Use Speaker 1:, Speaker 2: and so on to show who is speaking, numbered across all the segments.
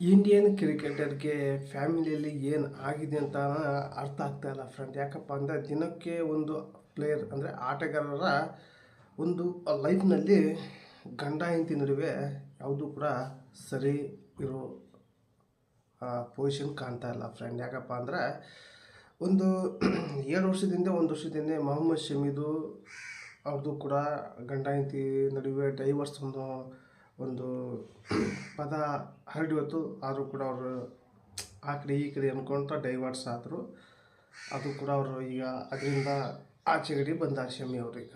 Speaker 1: Indian ಕ್ರಿಕೆಟರ್ಗೆ ಫ್ಯಾಮಿಲಿಯಲ್ಲಿ ಏನು ಆಗಿದೆ ಅಂತ ಅರ್ಥ ಆಗ್ತಾ ಇಲ್ಲ ಫ್ರೆಂಡ್ ಯಾಕಪ್ಪ ಅಂದರೆ ದಿನಕ್ಕೆ ಒಂದು ಪ್ಲೇಯರ್ ಅಂದರೆ ಆಟಗಾರರ ಒಂದು ಲೈಫ್ನಲ್ಲಿ ಗಂಡ ಹೆಂಡತಿ ನಡುವೆ ಯಾವುದೂ ಕೂಡ ಸರಿ ಇರೋ ಪೊಸಿಷನ್ ಕಾಣ್ತಾ ಇಲ್ಲ ಫ್ರೆಂಡ್ ಯಾಕಪ್ಪ ಅಂದರೆ ಒಂದು ಏಳು ವರ್ಷದಿಂದ ಒಂದು ವರ್ಷದಿಂದ ಮೊಹಮ್ಮದ್ ಶಮೀದು ಅವ್ರದ್ದು ಕೂಡ ಗಂಡ ಹೆಂಡತಿ ನಡುವೆ ಡೈವರ್ಸ್ ಒಂದು ಒಂದು ಪದ ಹರಡಿವತ್ತು ಆದರೂ ಕೂಡ ಅವರು ಆ ಕಡೆ ಈ ಕಡೆ ಅಂದ್ಕೊಳ್ತಾ ಡೈವರ್ಟ್ಸ್ ಆದರು. ಅದು ಕೂಡ ಅವರು ಈಗ ಅದರಿಂದ ಆಚೆಗಡೆ ಬಂದ ಶಮಿ ಅವರು ಈಗ.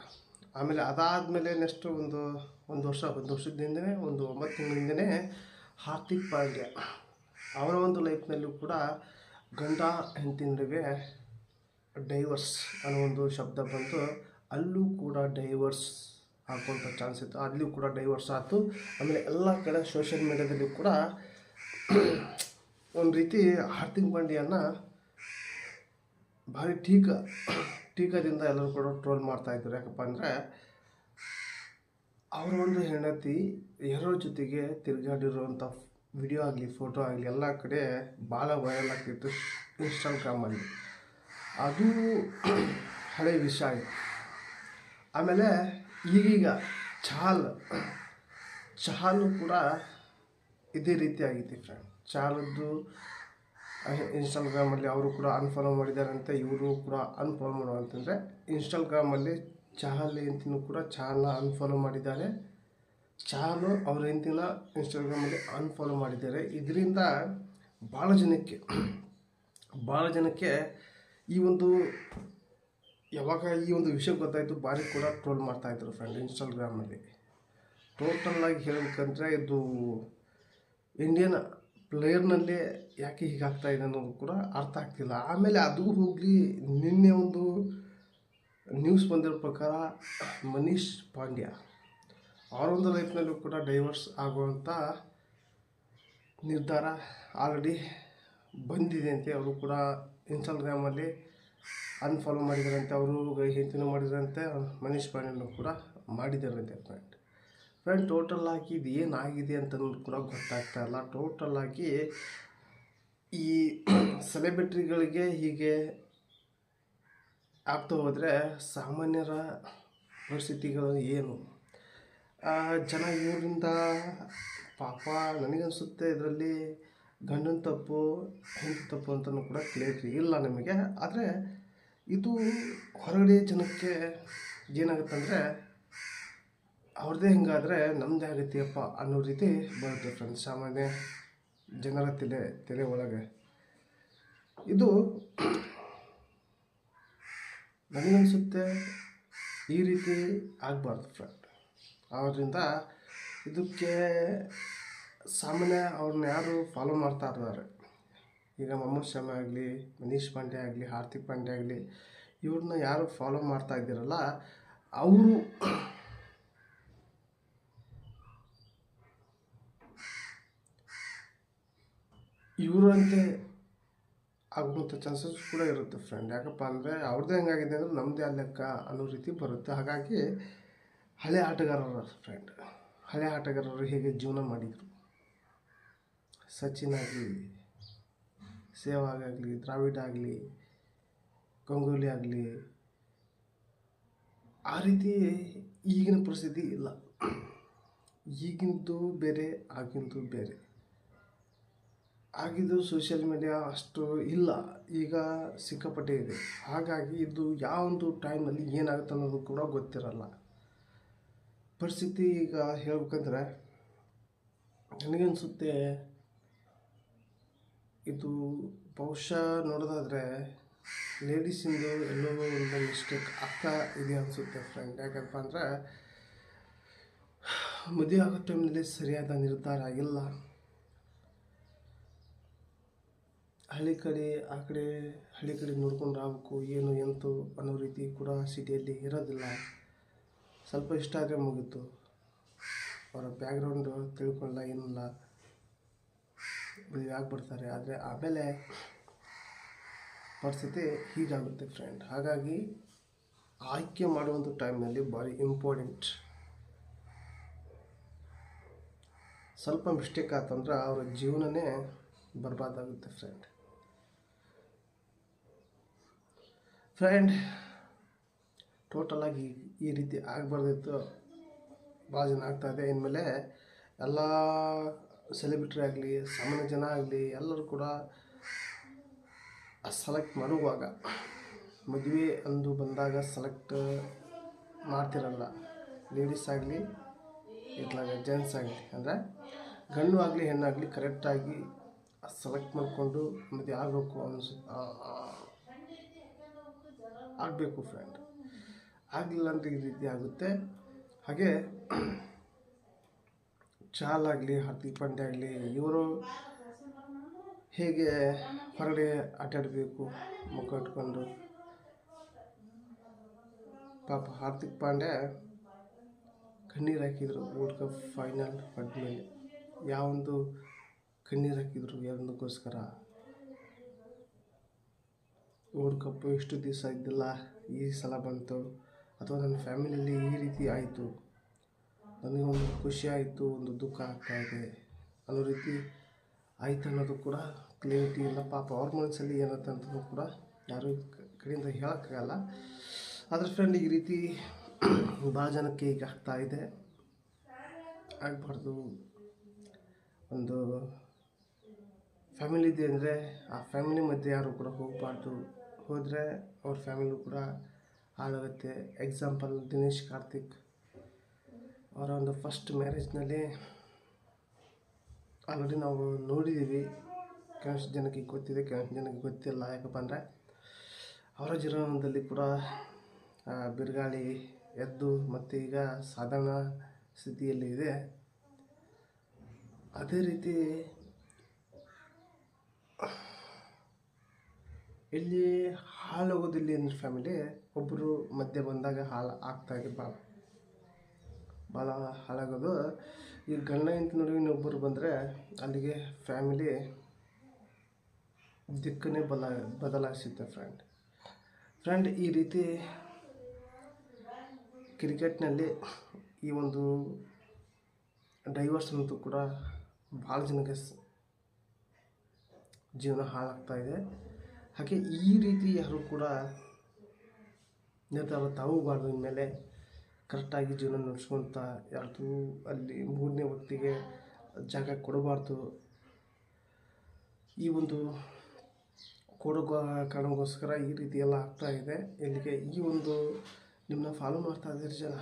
Speaker 1: ಆಮೇಲೆ ಅದಾದಮೇಲೆ ನೆಕ್ಸ್ಟ್ ಒಂದು ಒಂದು ವರ್ಷ, ಒಂದು ವರ್ಷದಿಂದನೇ, ಒಂದು ಒಂಬತ್ತು ತಿಂಗಳಿಂದನೇ ಹಾರ್ದಿಕ್ ಪಾಂಡ್ಯ ಅವರ ಒಂದು ಲೈಫ್ನಲ್ಲೂ ಕೂಡ ಗಂಡ ಹೆಂಡತಿ ಡೈವರ್ಸ್ ಅನ್ನೋ ಒಂದು ಶಬ್ದ ಬಂತು ಅಲ್ಲೂ ಕೂಡ ಡೈವರ್ಸ್ ಹಾಕುವಂಥ ಚಾನ್ಸ್ ಇತ್ತು. ಅಲ್ಲಿಯೂ ಕೂಡ ಡೈವರ್ಸ್ ಆಯಿತು. ಆಮೇಲೆ ಎಲ್ಲ ಕಡೆ ಸೋಷಿಯಲ್ ಮೀಡ್ಯಾದಲ್ಲಿ ಕೂಡ ಒಂದು ರೀತಿ ಹಾರ್ದಿಕ್ ಪಾಂಡ್ಯನ ಭಾರಿ ಟೀಕ, ಟೀಕದಿಂದ ಎಲ್ಲರೂ ಕೂಡ ಟ್ರೋಲ್ ಮಾಡ್ತಾಯಿದ್ರು ಯಾಕಪ್ಪ ಅಂದರೆ ಅವರ ಒಂದು ಹೆಂಡತಿ ಯಾರೋ ಜೊತೆಗೆ ತಿರುಗಾಡಿರುವಂಥ ವಿಡಿಯೋ ಆಗಲಿ ಫೋಟೋ ಆಗಲಿ, ಎಲ್ಲ ಕಡೆ ಭಾಳ ವೈರಲ್ ಆಗ್ತಿತ್ತು ಇನ್ಸ್ಟಾಗ್ರಾಮಲ್ಲಿ ಅದು ಹಳೆ ವಿಷಯ ಆಮೇಲೆ ಈಗೀಗ ಚಹಲ್ ಚಹಲು ಕೂಡ ಇದೇ ರೀತಿ ಫ್ರೆಂಡ್. ಚಹಲದ್ದು ಇನ್ಸ್ಟಾಗ್ರಾಮಲ್ಲಿ ಅವರು ಕೂಡ ಅನ್ಫಾಲೋ ಮಾಡಿದಾರಂತೆ, ಇವರು ಕೂಡ ಅನ್ಫಾಲೋ ಮಾಡೋ ಅಂತಂದರೆ ಇನ್ಸ್ಟಾಗ್ರಾಮಲ್ಲಿ ಚಹಲ್ ಹೆಂಡ್ತಿನೂ ಕೂಡ ಚಹಲ್ನ ಅನ್ಫಾಲೋ ಮಾಡಿದ್ದಾರೆ. ಚಹಲು ಅವ್ರ ಹೆಂಡ್ತಿನ ಇನ್ಸ್ಟಾಗ್ರಾಮಲ್ಲಿ ಅನ್ಫಾಲೋ ಮಾಡಿದ್ದಾರೆ. ಇದರಿಂದ ಭಾಳ ಜನಕ್ಕೆ ಭಾಳ ಜನಕ್ಕೆ ಈ ಒಂದು ಯಾವಾಗ ಈ ಒಂದು ವಿಷಯ ಗೊತ್ತಾಯಿತು, ಭಾರಿ ಕೂಡ ಟ್ರೋಲ್ ಮಾಡ್ತಾಯಿದ್ರು ಫ್ರೆಂಡ್ ಇನ್ಸ್ಟಾಗ್ರಾಮಲ್ಲಿ ಟೋಟಲಾಗಿ ಹೇಳಬೇಕಂದ್ರೆ ಇದು ಇಂಡಿಯನ್ ಪ್ಲೇಯರ್ನಲ್ಲೇ ಯಾಕೆ ಹೀಗಾಗ್ತಾ ಇದೆ ಅನ್ನೋದು ಕೂಡ ಅರ್ಥ ಆಗ್ತಿಲ್ಲ. ಆಮೇಲೆ ಅದು ಹೋಗಲಿ, ನಿನ್ನೆ ಒಂದು ನ್ಯೂಸ್ ಬಂದಿರೋ ಪ್ರಕಾರ ಮನೀಶ್ ಪಾಂಡ್ಯ ಅವರೊಂದು ಲೈಫ್ನಲ್ಲೂ ಕೂಡ ಡೈವರ್ಸ್ ಆಗುವಂಥ ನಿರ್ಧಾರ ಆಲ್ರೆಡಿ ಬಂದಿದೆ ಅಂತೆ ಅವರು ಕೂಡ ಇನ್ಸ್ಟಾಗ್ರಾಮಲ್ಲಿ ಅನ್ಫಾಲೋ ಮಾಡಿದ್ದಾರಂತೆ ಅವರು ಹೆಂಡತಿನೂ ಮಾಡಿದರಂತೆ, ಮನೀಶ್ ಪಾಂಡೆನೂ ಕೂಡ ಮಾಡಿದ್ದಾರಂತೆ ಫ್ರೆಂಡ್ ಫ್ರೆಂಡ್ ಟೋಟಲ್ ಆಗಿ ಇದು ಏನಾಗಿದೆ ಅಂತ ಕೂಡ ಗೊತ್ತಾಗ್ತಾ ಇಲ್ಲ. ಟೋಟಲ್ ಆಗಿ ಈ ಸೆಲೆಬ್ರಿಟಿಗಳಿಗೆ ಹೀಗೆ ಆಗ್ತಾ ಹೋದರೆ ಸಾಮಾನ್ಯರ ಪರಿಸ್ಥಿತಿಗಳು ಏನು? ಜನ ಇವರಿಂದ ಪಾಪ ನನಗನ್ಸುತ್ತೆ ಇದರಲ್ಲಿ ಗಂಡನ ತಪ್ಪು, ಹೆಂಡತಿ ತಪ್ಪು ಅಂತಲೂ ಕೂಡ ಕ್ಲಿಯರ್ ಇಲ್ಲ ನಮಗೆ. ಆದರೆ ಇದು ಹೊರಗಡೆ ಜನಕ್ಕೆ ಏನಾಗುತ್ತಂದರೆ ಅವ್ರದ್ದೇ ಹಿಂಗಾದರೆ ನಮ್ಮದೇ ಆಗತ್ತೆಯಪ್ಪ ಅನ್ನೋ ರೀತಿ ಬರುತ್ತೆ ಫ್ರೆಂಡ್ಸ್ ಸಾಮಾನ್ಯ ಜನರ ತಲೆ ತಲೆ ಒಳಗೆ. ಇದು ನನಗನ್ಸುತ್ತೆ ಈ ರೀತಿ ಆಗಬಾರ್ದು ಫ್ರೆಂಡ್ ಆದ್ದರಿಂದ ಇದಕ್ಕೆ ಸಾಮಾನ್ಯ ಅವ್ರನ್ನ ಯಾರು ಫಾಲೋ ಮಾಡ್ತಾ ಇದ್ದಾರೆ ಈಗ ಮೊಹಮ್ಮದ್ ಶಮಿ ಆಗಲಿ, ಮನೀಶ್ ಪಾಂಡೆ ಆಗಲಿ, ಹಾರ್ದಿಕ್ ಪಾಂಡೆ ಆಗಲಿ ಇವ್ರನ್ನ ಯಾರು ಫಾಲೋ ಮಾಡ್ತಾ ಇದ್ದೀರಲ್ಲ, ಅವರು ಇವರಂತೆ ಆಗುವಂಥ ಚಾನ್ಸಸ್ ಕೂಡ ಇರುತ್ತೆ ಫ್ರೆಂಡ್ ಯಾಕಪ್ಪ ಅಂದರೆ ಅವ್ರದ್ದೇ ಹೆಂಗಾಗಿದೆ ಅಂದರೆ ನಮ್ಮದೇ ಲೆಕ್ಕ ಅನ್ನೋ ರೀತಿ ಬರುತ್ತೆ. ಹಾಗಾಗಿ ಹಳೆ ಆಟಗಾರರ ಫ್ರೆಂಡ್ ಹಳೆ ಆಟಗಾರರು ಹೇಗೆ ಜೀವನ ಮಾಡಿದರು? ಸಚಿನ್ ಆಗಲಿ ಸೆಹ್ವಾಗ್ ಆಗಲಿ ದ್ರಾವಿಡ್ ಆಗಲಿ ಗಂಗೂಲಿ ಆಗಲಿ, ಆ ರೀತಿ ಈಗಿನ ಪರಿಸ್ಥಿತಿ ಇಲ್ಲ. ಈಗಿಂದು ಬೇರೆ, ಆಗಿಂದು ಬೇರೆ. ಆಗಿದ್ದು ಸೋಷಿಯಲ್ ಮೀಡಿಯಾ ಅಷ್ಟು ಇಲ್ಲ. ಈಗ ಸಿಕ್ಕಾಪಟ್ಟೆ ಇದೆ. ಹಾಗಾಗಿ ಇದು ಯಾವ ಒಂದು ಟೈಮಲ್ಲಿ ಏನಾಗುತ್ತೆ ಅನ್ನೋದು ಕೂಡ ಗೊತ್ತಿರಲ್ಲ. ಪರಿಸ್ಥಿತಿ ಈಗ ಹೇಳ್ಬೇಕಂದ್ರೆ, ನನಗನ್ಸುತ್ತೆ ಇದು ಬಹುಶಃ ನೋಡೋದಾದರೆ ಲೇಡೀಸಿಂದು ಎಲ್ಲೋ ಒಂದು ಮಿಸ್ಟೇಕ್ ಆಗ್ತಾ ಇದೆ ಅನಿಸುತ್ತೆ ಫ್ರೆಂಡ್ ಯಾಕಪ್ಪ ಅಂದರೆ ಮದುವೆ ಆಗೋ ಟೈಮ್ನಲ್ಲಿ ಸರಿಯಾದ ನಿರ್ಧಾರ ಇಲ್ಲ ಹಳ್ಳಿ ಕಡೆ, ಆ ಕಡೆ ಹಳ್ಳಿ ಕಡೆ ನೋಡ್ಕೊಂಡು ಆಗಬೇಕು ಏನು ಎಂತು ಅನ್ನೋ ರೀತಿ ಕೂಡ ಸಿಟಿಯಲ್ಲಿ ಇರೋದಿಲ್ಲ. ಸ್ವಲ್ಪ ಇಷ್ಟ ಆದರೆ ಮುಗೀತು. ಅವರ ಬ್ಯಾಕ್ಗ್ರೌಂಡು ತಿಳ್ಕೊಳ್ಳ ಏನಿಲ್ಲ. ಮದುವೆ ಆಗ್ಬಿಡ್ತಾರೆ ಆದರೆ ಆಮೇಲೆ ಪರಿಸ್ಥಿತಿ ಹೀಗಾಗುತ್ತೆ ಫ್ರೆಂಡ್ ಹಾಗಾಗಿ ಆಯ್ಕೆ ಮಾಡುವಂಥ ಟೈಮ್ನಲ್ಲಿ ಭಾರಿ ಇಂಪಾರ್ಟೆಂಟ್ ಸ್ವಲ್ಪ ಮಿಸ್ಟೇಕ್ ಆತಂದ್ರೆ ಅವರ ಜೀವನನೇ ಬರ್ಬಾದಾಗುತ್ತೆ ಫ್ರೆಂಡ್ ಫ್ರೆಂಡ್ ಟೋಟಲಾಗಿ ಈ ರೀತಿ ಆಗಬಾರ್ದಿತ್ತು. ಭಾಳ ಜನ ಆಗ್ತಾಯಿದೆ ಇನ್ಮೇಲೆ ಎಲ್ಲ ಸೆಲೆಬ್ರಿಟಿ ಆಗಲಿ, ಸಾಮಾನ್ಯ ಜನ ಆಗಲಿ, ಎಲ್ಲರೂ ಕೂಡ ಸೆಲೆಕ್ಟ್ ಮಾಡುವಾಗ ಮದುವೆ ಅಂದು ಬಂದಾಗ ಸೆಲೆಕ್ಟ್ ಮಾಡ್ತಿರಲ್ಲ. ಲೇಡೀಸ್ ಆಗಲಿ ಇಟ್ಲಾಗ ಜೆಂಟ್ಸ್ ಆಗಲಿ, ಅಂದರೆ ಗಂಡು ಆಗಲಿ ಹೆಣ್ಣಾಗಲಿ ಕರೆಕ್ಟಾಗಿ ಸೆಲೆಕ್ಟ್ ಮಾಡಿಕೊಂಡು ಮದುವೆ ಆಗಬೇಕು ಅನ್ಸು ಆಗಬೇಕು ಫ್ರೆಂಡ್ ಆಗಲಿಲ್ಲ ಅಂದರೆ ಈ ರೀತಿ ಆಗುತ್ತೆ. ಹಾಗೆ ಚಾಲ್ ಆಗಲಿ ಹಾರ್ದಿಕ್ ಪಾಂಡ್ಯ ಆಗಲಿ, ಇವರು ಹೇಗೆ ಹೊರಗಡೆ ಆಟಾಡಬೇಕು ಮುಖ ಇಟ್ಕೊಂಡು. ಪಾಪ ಹಾರ್ದಿಕ್ ಪಾಂಡ್ಯ ಕಣ್ಣೀರು ಹಾಕಿದರು ವರ್ಲ್ಡ್ ಕಪ್ ಫೈನಲ್ ಆದಮೇಲೆ ಯಾವೊಂದು ಕಣ್ಣೀರು ಹಾಕಿದರು ಯಾವೊಂದಕ್ಕೋಸ್ಕರ. ವರ್ಲ್ಡ್ ಕಪ್ ಎಷ್ಟು ದಿವಸ ಇದ್ದಿಲ್ಲ, ಈ ಸಲ ಬಂತು. ಅಥವಾ ನನ್ನ ಫ್ಯಾಮಿಲಿಯಲ್ಲಿ ಈ ರೀತಿ ಆಯಿತು. ನನಗೆ ಒಂದು ಖುಷಿ ಆಯಿತು, ಒಂದು ದುಃಖ ಆಗ್ತಾ ಇದೆ. ಅನ್ನೋ ರೀತಿ ಆಯ್ತು ಅನ್ನೋದು ಕೂಡ ಕ್ಲಿಯರಿಟಿ ಇಲ್ಲ. ಪಾಪ ಅವ್ರ ಮನಸ್ಸಲ್ಲಿ ಏನಂತ ಅಂತಲೂ ಕೂಡ ಯಾರು ಕಡೆಯಿಂದ ಹೇಳೋಕ್ಕಾಗಲ್ಲ. ಅದ್ರ ಫ್ರೆಂಡ್ ಈ ರೀತಿ ಭಾಳ ಜನಕ್ಕೆ ಈಗ ಇದೆ. ಆಗಬಾರ್ದು. ಒಂದು ಫ್ಯಾಮಿಲಿ ಇದೆ ಅಂದರೆ ಆ ಫ್ಯಾಮಿಲಿ ಮಧ್ಯೆ ಯಾರು ಕೂಡ ಹೋಗಬಾರ್ದು. ಹೋದರೆ ಅವ್ರ ಫ್ಯಾಮಿಲಿ ಕೂಡ ಹಾಳಾಗುತ್ತೆ ಎಕ್ಸಾಂಪಲ್ ದಿನೇಶ್ ಕಾರ್ತಿಕ್. ಅವರ ಒಂದು ಫಸ್ಟ್ ಮ್ಯಾರೇಜ್ನಲ್ಲಿ ಆಲ್ರೆಡಿ ನಾವು ನೋಡಿದ್ದೀವಿ ಕೆಲವಷ್ಟು ಜನಕ್ಕೆ ಗೊತ್ತಿದೆ ಕೆಲವಷ್ಟು ಜನಕ್ಕೆ ಗೊತ್ತಿಲ್ಲ. ಯಾಕಪ್ಪ ಅಂದರೆ ಅವರ ಜೀವನದಲ್ಲಿ ಕೂಡ ಬಿರುಗಾಳಿ ಎದ್ದು ಮತ್ತು ಈಗ ಸಾಧಾರಣ ಸ್ಥಿತಿಯಲ್ಲಿ ಇದೆ. ಅದೇ ರೀತಿ ಇಲ್ಲಿ ಹಾಳಾಗೋದಿಲ್ಲ ಅಂದ್ರೆ ಫ್ಯಾಮಿಲಿ ಒಬ್ಬರು ಮಧ್ಯೆ ಬಂದಾಗ ಹಾಳು ಆಗ್ತಾ ಇದೆ ಭಾಳ ಭಾಳ ಹಾಳಾಗೋದು. ಈ ಗಂಡ ಹೆಂಡತಿ ನಡುವೆ ಇನ್ನೊಬ್ಬರು ಬಂದರೆ ಅಲ್ಲಿಗೆ ಫ್ಯಾಮಿಲಿ ದಿಕ್ಕನ್ನೇ ಬಲ, ಬದಲಾಯಿಸುತ್ತೆ ಫ್ರೆಂಡ್ ಫ್ರೆಂಡ್ ಈ ರೀತಿ ಕ್ರಿಕೆಟ್ನಲ್ಲಿ ಈ ಒಂದು ಡೈವರ್ಸ್ ಅಂತೂ ಕೂಡ ಭಾಳ ಜನಕ್ಕೆ ಜೀವನ ಹಾಳಾಗ್ತಾ ಇದೆ. ಹಾಗೆ ಈ ರೀತಿ ಯಾರು ಕೂಡ ನಿರ್ಧಾರ ತಗೋಬಾರ್ದು. ಇನ್ಮೇಲೆ ಕರೆಕ್ಟಾಗಿ ಜೀವನ ನಡೆಸ್ಕೊಂತ ಯಾರದೂ ಅಲ್ಲಿ ಮೂರನೇ ವ್ಯಕ್ತಿಗೆ ಜಾಗ ಕೊಡಬಾರ್ದು. ಈ ಒಂದು ಕೊಡುಗ ಕಾರಣಕ್ಕೋಸ್ಕರ ಈ ರೀತಿ ಎಲ್ಲ ಆಗ್ತಾ ಇದೆ. ಇಲ್ಲಿಗೆ ಈ ಒಂದು ನಿಮ್ಮನ್ನ ಫಾಲೋ ಮಾಡ್ತಾ ಇದ್ದೀರಿ ಜನ.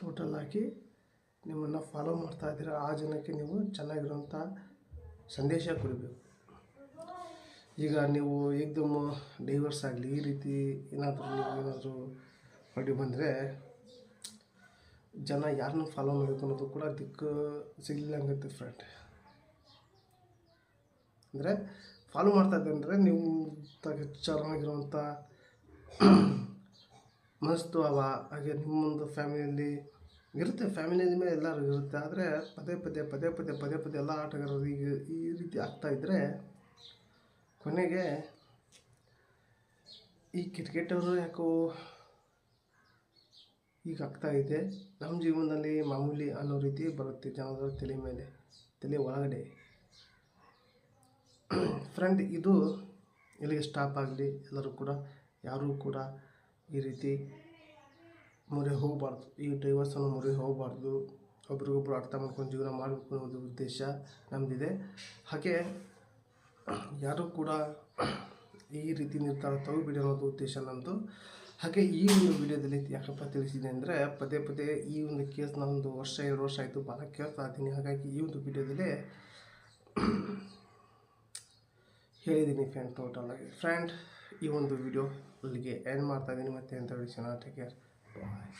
Speaker 1: ಟೋಟಲ್ ಆಗಿ ನಿಮ್ಮನ್ನು ಫಾಲೋ ಮಾಡ್ತಾ ಇದ್ದೀರ, ಆ ಜನಕ್ಕೆ ನೀವು ಚೆನ್ನಾಗಿರುವಂಥ ಸಂದೇಶ ಕೊಡಬೇಕು. ಈಗ ನೀವು ಏಕ್ದಮ್ ಡೈವರ್ಸ್ ಆಗಲಿ, ಈ ರೀತಿ ಏನಾದರೂ ನೀವು ಏನಾದರೂ ಹೊಡಿ ಬಂದರೆ ಜನ ಯಾರನ್ನ ಫಾಲೋ ಮಾಡಬೇಕು ಅನ್ನೋದು ಕೂಡ ದಿಕ್ಕು ಸಿಗ್ಲಿಲ್ಲಂಗತ್ತೆ ಫ್ರೆಂಡ್ ಅಂದರೆ ಫಾಲೋ ಮಾಡ್ತಾ ಇದ್ದೆ ಅಂದರೆ ನೀವು ಚೆನ್ನಾಗಿರುವಂಥ ಅವ ಹಾಗೆ ನಿಮ್ಮೊಂದು ಫ್ಯಾಮಿಲಿಯಲ್ಲಿ ಇರುತ್ತೆ. ಫ್ಯಾಮಿಲಿಯಲ್ಲಿ ಮೇಲೆ ಎಲ್ಲರೂ ಇರುತ್ತೆ. ಆದರೆ ಪದೇ ಪದೇ ಪದೇ ಪದೇ ಪದೇ ಪದೇ ಎಲ್ಲ ಆಟಗಾರರು ಈಗ ಈ ರೀತಿ ಆಗ್ತಾ ಇದ್ದರೆ ಕೊನೆಗೆ ಈ ಕ್ರಿಕೆಟವರು ಯಾಕೋ ಈಗ ಆಗ್ತಾ ಇದೆ. ನಮ್ಮ ಜೀವನದಲ್ಲಿ ಮಾಮೂಲಿ ಅನ್ನೋ ರೀತಿ ಬರುತ್ತೆ ಜನರ ತಲೆ ಮೇಲೆ, ತಲೆ ಒಳಗಡೆ. ಫ್ರೆಂಡ್ ಇದು ಇಲ್ಲಿಗೆ ಸ್ಟಾಪ್ ಆಗಲಿ, ಎಲ್ಲರೂ ಕೂಡ, ಯಾರೂ ಕೂಡ ಈ ರೀತಿ ಮೊರೆ ಹೋಗಬಾರ್ದು. ಈ ಡೈವರ್ಸನ್ನು ಮೊರೆ ಹೋಗಬಾರ್ದು. ಒಬ್ರಿಗೊಬ್ರು ಅರ್ಥ ಮಾಡ್ಕೊಂಡು ಜೀವನ ಮಾಡಬೇಕು ಅನ್ನೋದು ಉದ್ದೇಶ ನಮ್ಮದಿದೆ ಹಾಗೆ ಯಾರೂ ಕೂಡ ಈ ರೀತಿ ನಿರ್ಧಾರ ತಗೋಬೇಡಿ ಅನ್ನೋದು ಉದ್ದೇಶ ನಮ್ಮದು ಹಾಗೆ ಈ ಒಂದು ವಿಡಿಯೋದಲ್ಲಿ ಯಾಕಪ್ಪ ತಿಳಿಸಿದೆ ಅಂದರೆ ಪದೇ ಪದೇ ಈ ಒಂದು ಕೇಸ್ ನಾನೊಂದು ವರ್ಷ ಎರಡು ವರ್ಷ ಆಯಿತು ಭಾಳ ಕೇಳ್ತಾ ಇದ್ದೀನಿ ಹಾಗಾಗಿ ಈ ಒಂದು ವಿಡಿಯೋದಲ್ಲಿ ಹೇಳಿದ್ದೀನಿ ಫ್ರೆಂಡ್ ಟೋಟಲ್ ಆಗಿ. ಫ್ರೆಂಡ್ ಈ ಒಂದು ವಿಡಿಯೋ ಅಲ್ಲಿಗೆ ಎಂಡ್ ಮಾಡ್ತಾ ಇದ್ದೀನಿ ಮತ್ತೆ ಅಂತ ಚೆನ್ನಾಗಿ ಟೇಕ್ ಕೇರ್ ಬಾಯ್